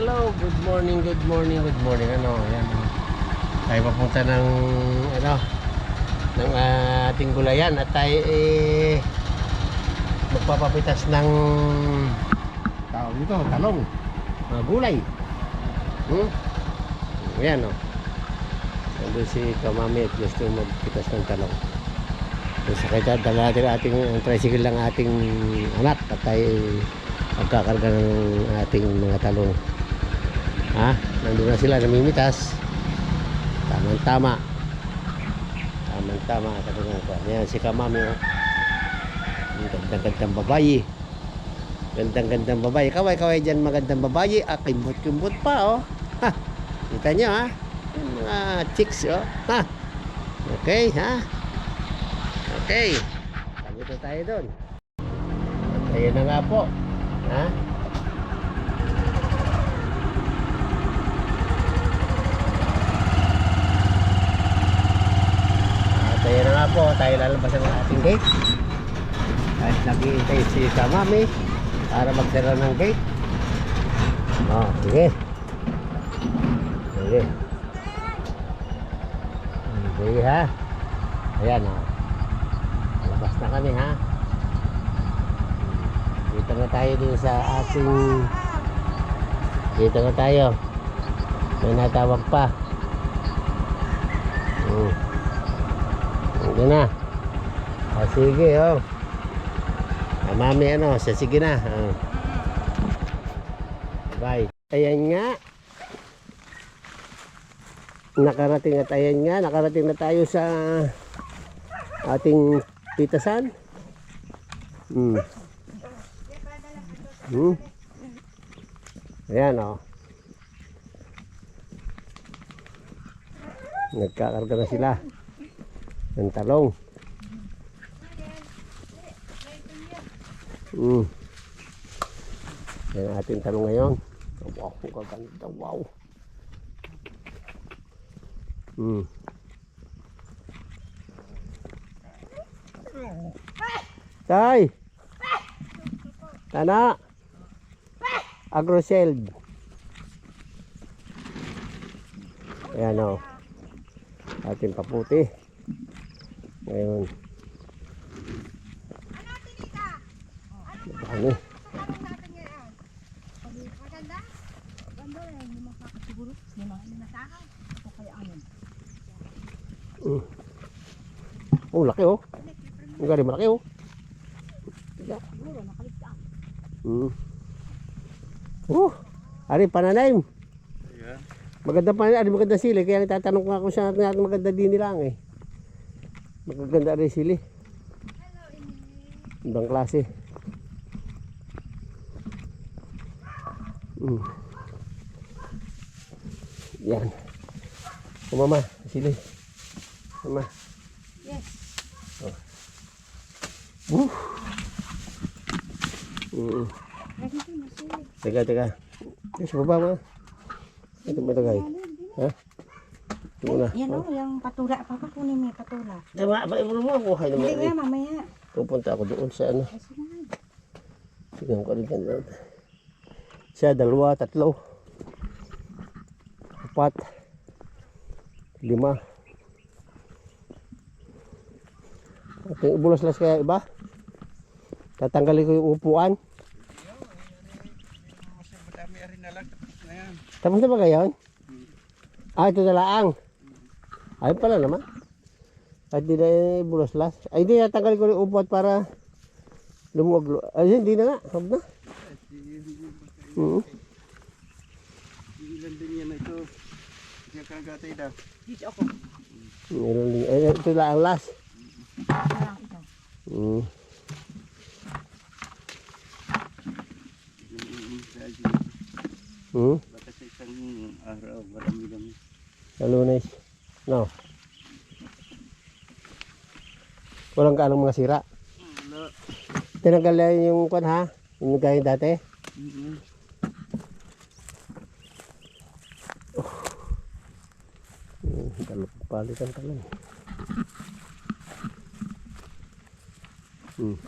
Hello, good morning, good morning, good morning. Ano, ayan. Tayo papunta ng, ano, ng ating gulayan at tayo eh, magpapapitas ng tawag dito, talong, mga gulay. Hmm? Ayan, oh. Nandun si Kamami at gusto magpitas ng talong. So, sa kaya dala natin ating tricycle ng ating anak at tayo eh, magkakarga ng ating mga talong. Ha? Nandun na sila namimitas. Tamang tama. Tamang tama. Katulad ko. Ayan si Kamami. Oh. Ang Gandang-gandang babayi. Gandang-gandang babayi. Kaway-kaway dyan magandang babayi. Ah, kimbot-kimbot pa oh. Ha? Kita nyo ha? Mga chicks oh. Ha? Okay ha? Okay. Sabi na tayo doon. At ayun na nga po. Ha? At ayun na nga po. Tayo lalabas ng ating gate. At naghihintay si Kamami para magsara ng gate. Oh, sige. Sige. Sige ha. Ayan oh. Labas na kami ha. Dito na tayo din sa ating Dito na tayo. May natawag pa. Hmm. Hindi na. Ah, sige oh. Ah, mami ano, sige na. Ah. Bye. Ayan nga. Nakarating at ayan nga, nakarating na tayo sa ating pitasan. Hmm. Hmm. Ayan o. Oh. Nagkakarga na sila ng talong. Hmm. Yan ang ating talong ngayon. Wow, ang gaganda. Wow. Hmm. Tay! Tana! Agroseld. Ayan o. Ating paputi. Ngayon. Ano? Maganda? Maganda eh, hindi makakasiguro. Hindi makakasiguro. O kaya ano? Oh, laki oh. Ang galing malaki oh. Hmm. Oh, ari pananaim. Maganda pa ari maganda sili kaya nagtatanong ko ako sa natin maganda din nila ang eh. Magaganda rin sili. Ibang klase. Hmm. Yan. O mama, sili. Mama. Yes. Mm. Ko na sila. Teka, teka. Yes, baba mo. Ito mo tagay. Ha? Muna. Yan o, yung patula pa pa. Kunin mo yung patula. Tama, ba mo mo ako hay Hindi nga, naman. mamaya. Pupunta ako doon sa ano. Naman. Tingnan ko rin doon. Siya, dalawa, tatlo. Apat. Lima. Ating ibulas-las kaya iba. Tatanggalin ko yung upuan. Tapos na ba ngayon? Ah, ito na laang. Ay pala naman. At di na ibulas-las. Ay, hindi natanggalin ko yung upuan para lumuwag. Ay, hindi na nga. Huwag na. Mm. Ilan din yan ito. Kaya kagatay daw. Dito ako. Meron din. Ay, ito lang ang last. Parang ito. Mm. Mm. Baka sa isang araw, marami dami. Sa lunes. No. Walang kaanong mga sira. Wala. Tinanggal na yung kwan ha? Yung gaya dati. Mm-hmm. Hmm, dalawang palitan ka lang. Hmm.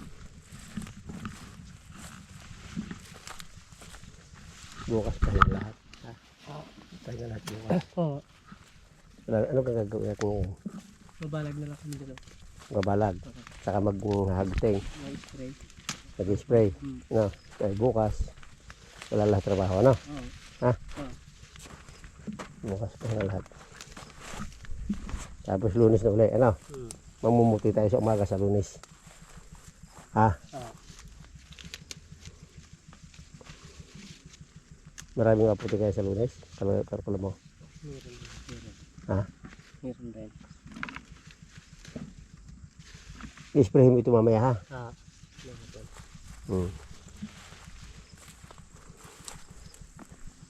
Bukas pa yung lahat. Tayo lahat bukas. Oo. Ano, ano ka gagawin ngayon? Mabalag na lang kami dito. Mabalag. Saka maghagting. May spray. Mag-spray. Hmm. No? Kaya bukas. Wala lahat trabaho. Ano? Oo. Bukas pa na lahat. Tapos lunes na ulit. Ano? Hmm. Mamumuti tayo sa umaga sa lunes. Ha? Oo. Maraming maputi kayo sa lunes. Kalau kalau mo. Meron. Ha? Meron din. I-spray mo ito mamaya ha. Ah. Din. Hmm.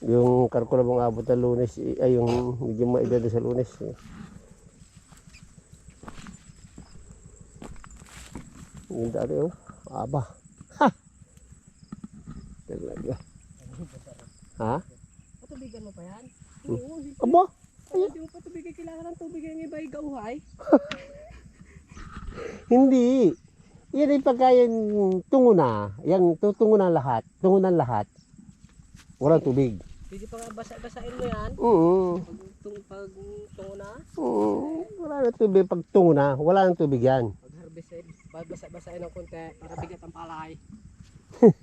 Yung karkula mong abot na lunes, ay yung medyo maedad sa lunes. eh. Yung dati oh, aba. Ha! Talaga. Ha? Patubigan mo pa yan? Hmm. Oo. hindi- Aba! Hindi mo ng tubig yung iba igauhay. Hindi. Yan ay pagka yung tungo na, yan tutungo na lahat, tungo na lahat. Walang tubig. Pwede pa basa-basain mo yan. Oo. Pag, tung, pag tungo na. Oo. Wala na tubig. Pag tungo na, wala nang tubig yan. Pag harvested, basa-basain ng konti para bigat ang palay.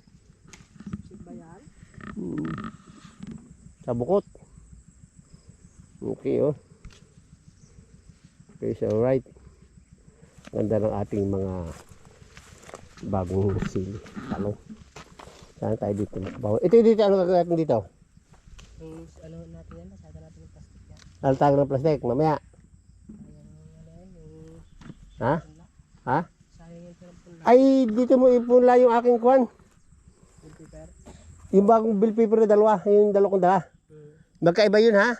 Ba yan? Mm. Sa bukot. Okay, oh. Okay, so right. Ganda ng ating mga bagong sili. Talong. Saan tayo dito? Ito dito, ano gagawin natin dito? Yung ano natin yan, nasada natin yung plastic yan. Altagan ng plastic, mamaya. Ha? Ha? Ay, dito mo ipunla yung aking kwan. Yung bagong bill paper na dalawa, yung dalawa kong dala. Hmm. Magkaiba yun ha?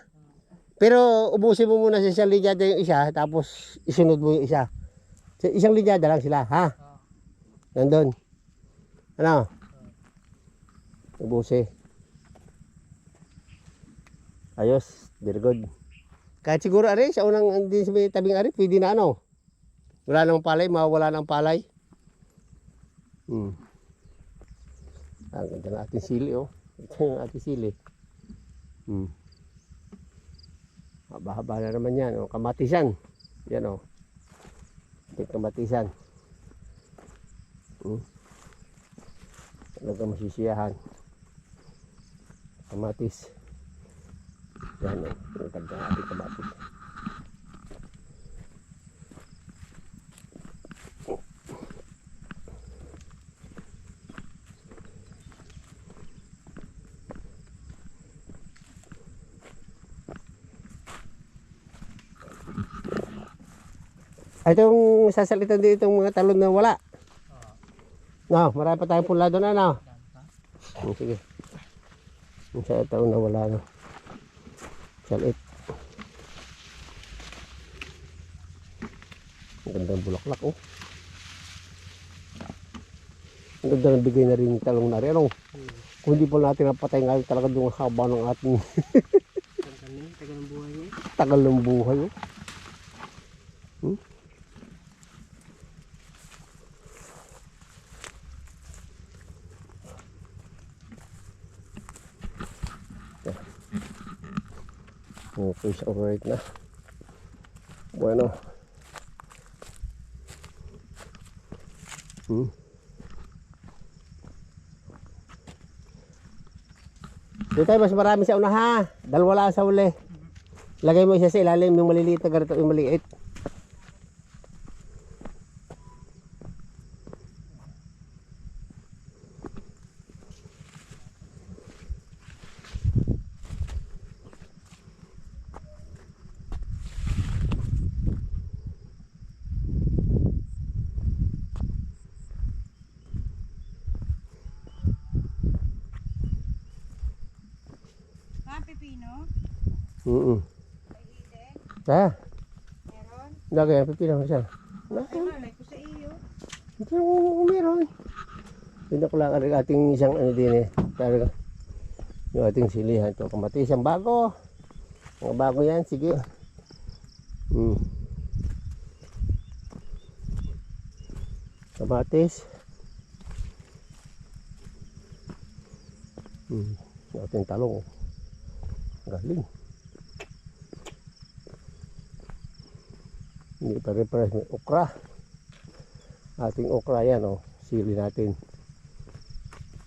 Pero ubusin mo muna sa isang linyada yung isa, tapos isunod mo yung isa. Sa isang linyada lang sila, ha? Ah. Nandun. Ano? Ubusi. Ayos, very good. Kahit siguro ari, sa unang hindi sa tabing ari, pwede na ano. Wala nang palay, mawala ng palay. Hmm. Ang ganda ng ating sili, oh. Ito yung ating sili. Hmm. Haba-haba na naman yan. Oh. Kamatisan. Yan oh. Ito yung kamatisan. Hmm. Talaga masisiyahan. Kamatis. Yan oh. Yung ganda ng ating kamatis. Itong sasalitan din itong mga talon na wala. No, marami pa tayong pula doon, ano? Hmm, sige. Yung sa taon na wala, no? Salit. Ang ganda ng bulaklak, oh. Ang ganda ng bigay na rin yung talong na rin, ano? Kung hindi po natin napatay ngayon talaga doon ang haba ng ating tagal ng buhay niya. tagal ng buhay, oh. Hmm? Okay, so alright na. Bueno. Hmm. Dito mas marami sa una ha. Dalawa lang sa uli. Lagay mo isa sa ilalim yung maliliit na ganito yung maliit. Ah? Mm May hidden? Ha? Meron? Lagay ang pipila mo siya. Ay, malay ko sa iyo. Hindi mo meron. Hindi ko lang ang ating isang ano din eh. Talaga. Yung ating silihan to. Kamatis ang bago. Mga bago yan. Sige. Hmm. Kamatis. Hmm. Yung ating talong. Galing. Hindi pa refresh ng okra. Ating okra yan, oh. Sili natin.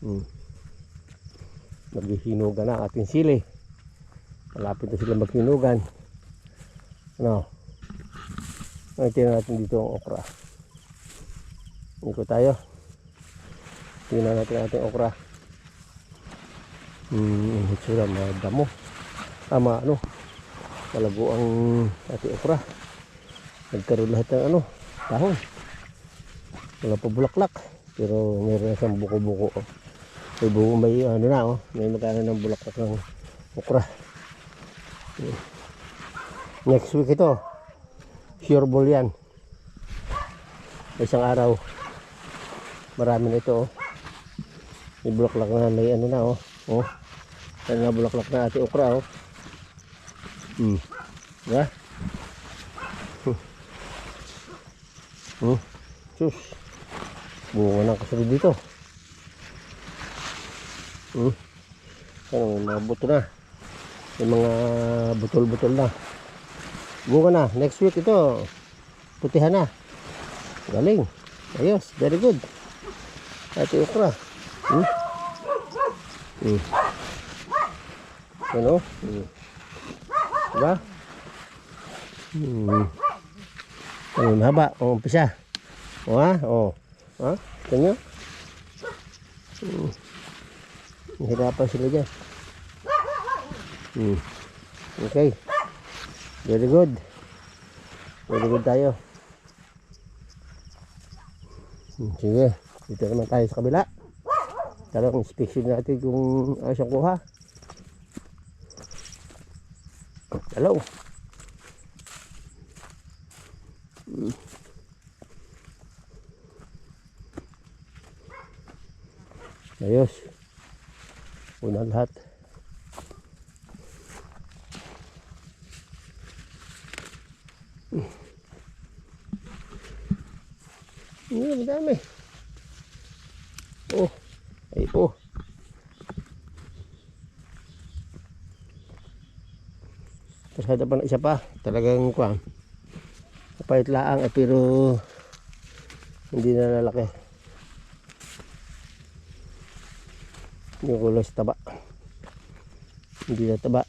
Hmm. Naghihinugan na ating sili. Malapit na sila maghinugan. Ano? Nakita natin dito ang okra. Ikot tayo. Tingnan natin ating okra. Hmm, itsura madamo. Ama, ano, malago ang ating okra. Nagkaroon lahat ng ano, tahon. Wala pa bulaklak. Pero meron na siyang buko-buko. Oh. May buko, may ano na, oh. May magkano ng bulaklak ng okra. Hmm. Next week ito. Sure ball yan. Isang araw. Marami na ito, oh. May bulaklak na, may ano na, oh. Oh. Yan bulaklak na ate okra, oh. Hmm. Diba? Hmm. Hmm. Sus. Bunga ng kasunod dito. Hmm. Ano, mga buto na. May mga butol-butol na. Bunga na. Next week ito. Putihan na. Galing. Ayos. Very good. Ate okra. Hmm. Hmm. Ano? Hmm. Diba? Hmm. Ano, mahaba. O, umpisa. O, ha? O. Ha? Ito nyo? Hmm. Nahirapan sila dyan. Hmm. Okay. Very good. Very good tayo. Hmm, sige. Dito naman tayo sa kabila. Talagang inspection natin kung ano siyang kuha. Hello. Hmm. Ayos. Una lahat. Hindi, madami. Oh. Ay, oh. Pasada pa na isa pa. Talagang kwan. Kapait laang eh, pero hindi na lalaki. Yung kulos taba. Hindi na taba.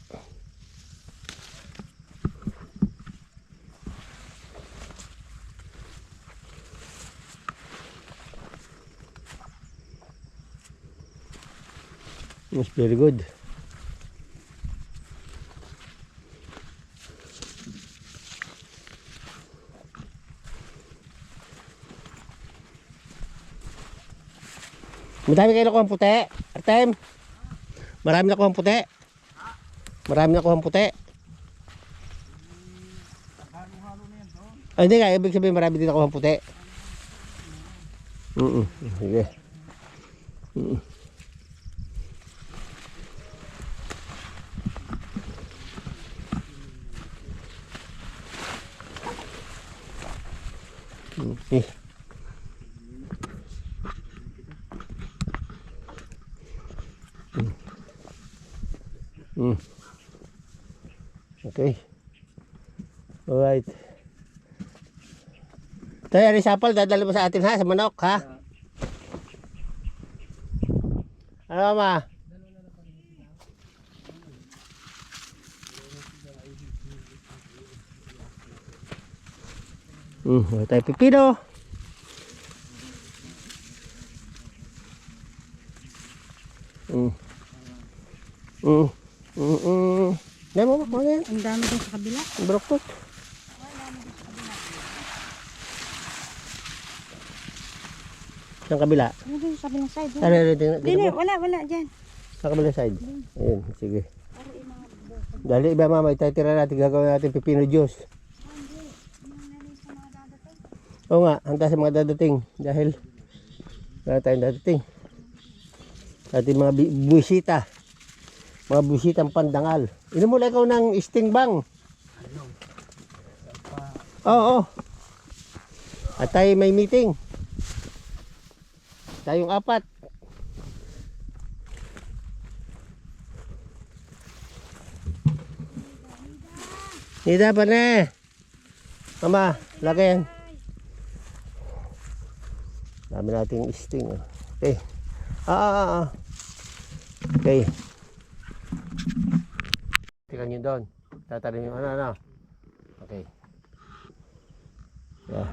It's very good. Madami kayo nakuha puti. Artem. Marami nakuha puti. Marami nakuha puti. Ay, hindi nga. Ibig sabihin marami din nakuha puti. Mm -mm. Sige. Mm -mm. Okay. Mm. Mm. Okay. Alright. Tayo, ari sapal, dadala mo sa atin ha, sa manok ha? Ano ma? Hmm, wala tayo pipino. Hmm. Hmm. Hmm. Dami din sa kabila. Broktot. Sa kabila. Ano din sa kabilang side? Ano, ano, na, po. wala, wala dyan. Sa kabilang side. Ayun, sige. Dali, iba mama, itatira natin, gagawin natin pipino juice. Oo nga, handa sa mga dadating. Dahil, wala tayong dadating. Ating mga bi- buwisita. Mga buwisitang pandangal. Lang ikaw ng sting bang. Oo, oo. At tayo may meeting. Tayong apat. Nida pa na. Ama, lagay yan. Dami nating sting. oh. Okay. Ah, ah, ah, ah. Okay. Tingnan nyo doon. Tatanim yung ano, ano. Okay. Yeah.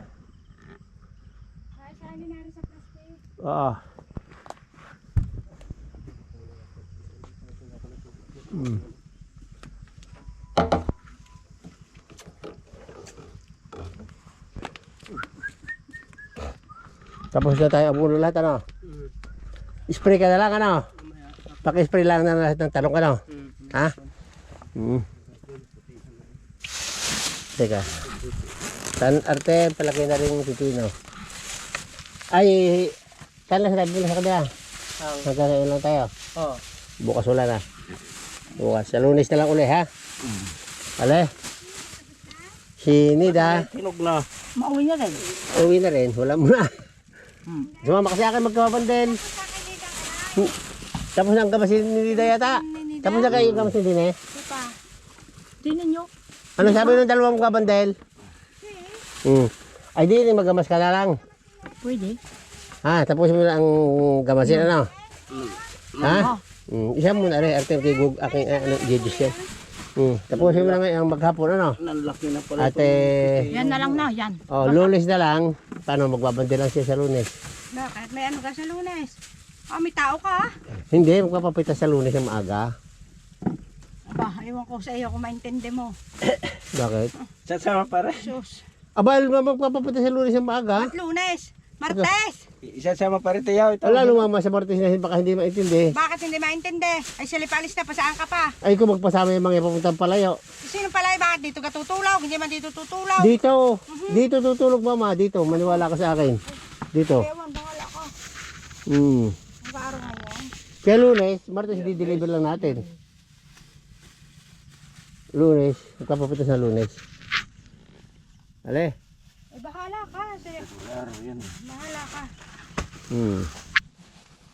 Oo. Hmm. Tapos na tayo abulo lahat ano? Spray ka na lang ano? Paki-spray lang na lahat ng talong ano? Ha? Hmm. Teka. Tan arte palagay na rin pipino. Ay, kala sinabi mo na sa kanila. Magkakain lang tayo. Oo. Bukas wala na. Bukas. Sa lunes na lang uli ha. Ale. Si Nida, Tinog na. Mauwi niya rin. uwi na rin. Wala mo na. Hmm. Sumama kasi akin magkabandel. Hmm. Tapos na ang gamasin ni Nida yata. Tapos na kayo gamasin din eh. Tingnan nyo. Ano sabi ng dalawang magkabandel? Hmm. Ay di, magamas ka na lang. Pwede. Ha, tapos mo na ang gamasin ano? Ha? Oh. Hmm. Isa mo na rin. Arte kay Gug, aking eh, ano, Jesus yan. Hmm. Tapos mo na ngayon ang maghapon ano? Nanlaki na pala. Ate, Yan na lang na, yan. oh, lunes na lang. Paano magbabandil lang siya sa lunes? Bakit? May ano ka sa lunes? Ah, may tao ka ah. Hindi, magpapapita sa lunes ng maaga. Aba, ewan ko sa iyo kung maintindi mo. Bakit? Sasama pa rin. Sus. Abal ba magpapapita sa lunes ng maaga? At lunes. Martes. Isasama pa rin tayo. Ito. Wala lumama sa Martes na baka hindi maintindi. Bakit hindi maintindi? Ay, silipalis na pa saan ka pa? Ay kung magpasama yung mga papuntang palayo. Sino pala bakit dito ka tutulaw? Hindi man dito tutulaw. Dito, dito tutulog mama, dito. Maniwala ka sa akin. Dito. Ewan, bahala ko. Hmm. Ang araw ngayon. Kaya lunes, Martes di-deliver lang natin. Lunes, magpapapita sa lunes. Ale. Eh, bahala ka. Araw yan. Bahala ka. Hmm.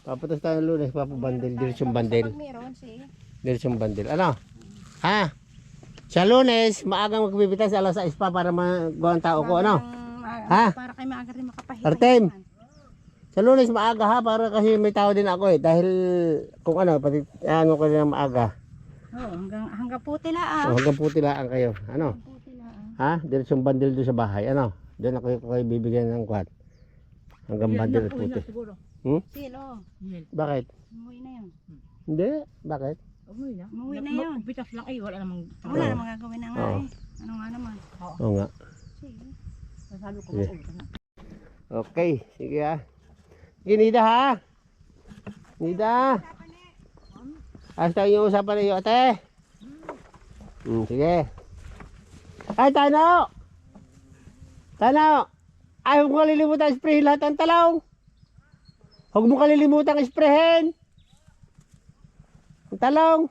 Papatas tayo lunes, papabandel, diretsong bandel. Meron, sige. Diretsong bandel. Ano? Ha? Sa lunes, maagang magbibitas alas 6 pa para magawa ang tao ko. Ano? Ha? Para kayo maaga rin makapahinga. Artem! Sa lunes, maaga ha, para kasi may tao din ako eh. Dahil kung ano, pati ano ko rin maaga. Oo, hanggang, hanggang puti la ah. So, hanggang puti lang kayo. Ano? Puti la ah. Ha? Diretsong bandel doon sa bahay. Ano? Doon ako ko kayo bibigyan ng kwan. Hanggang bandel at puti. siguro. Hmm? Sino? Bakit? Umuwi na yun. Hindi. Bakit? Umuwi na. Umuwi na yun. Magpitas lang ay wala namang Wala namang gagawin na nga Oo. eh. Ano nga naman. Oo nga. Sige. Masalo ko na. Okay. Sige ha. Sige, Nida ha. Nida. Hasta yung usapan niyo, ate. Hmm, sige. Ay, Tano! Tano! Ay, huwag mo kalilimutan sprayin lahat ng talong. Huwag mo kalilimutan sprayin. Ang talong.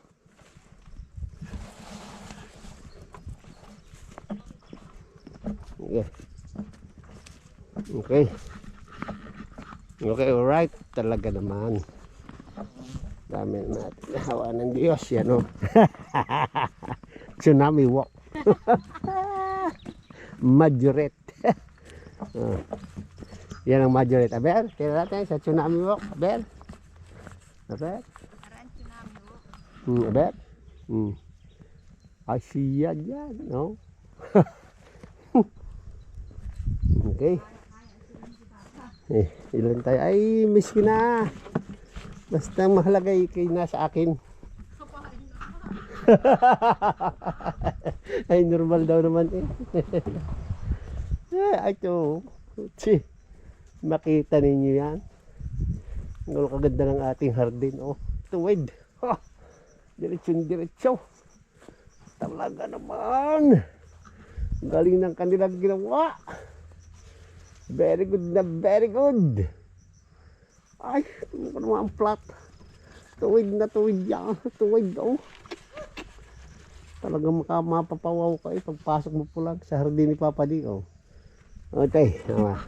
Okay. Okay. Okay, alright. Talaga naman. Dami natin hawa ng Diyos. Yan o. Tsunami walk. Majoret. oh. Yan ang majoret. Aber, tira natin sa tsunami walk. Aber. Aber. Hmm, aber. Hmm. Asya dyan, no? okay. Eh, ilan tayo? Ay, miss na. Basta mahalaga ay kay nasa akin. ay, normal daw naman eh. eh, ito. Tsi, makita ninyo yan. Ang kaganda ng ating hardin. Oh, tuwid. Ha, diretsyon, diretsyo. Talaga naman. Galing ng kanilang ginawa. Very good na very good. Ay, ano ko naman ang plat. Tuwid na tuwid yan. Tuwid oh. Talagang maka, mapapawaw ka eh. Pagpasok mo po lang sa hardin ni Papa Di oh. Okay, tama.